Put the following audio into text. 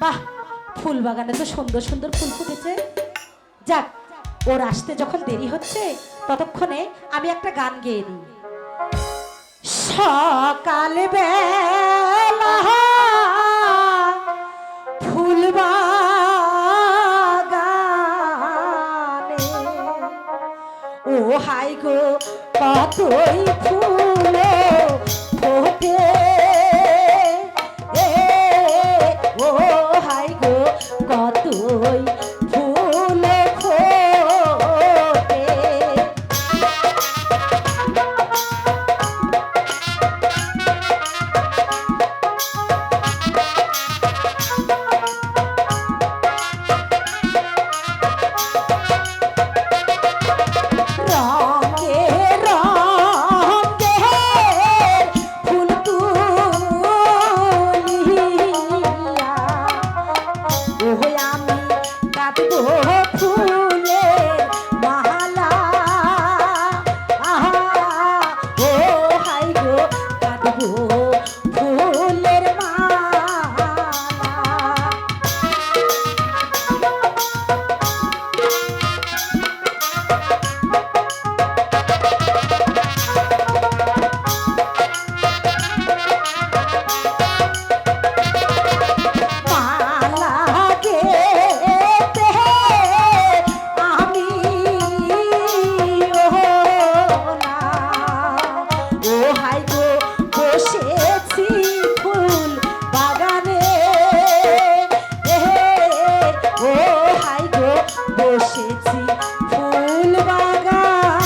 বাহ ফুল বাগানে তো সুন্দর সুন্দর ফুল ফুটেছে। যাক, ওর আসতে যখন দেরি হচ্ছে, ততক্ষণে আমি একটা গান গেয়ে দিই সকাল বেলা ফুল ও হাই গো, কতই ফুল Oh হাই গো ফুল বাগানে। ও হাই বসেছি ফুল বাগানে।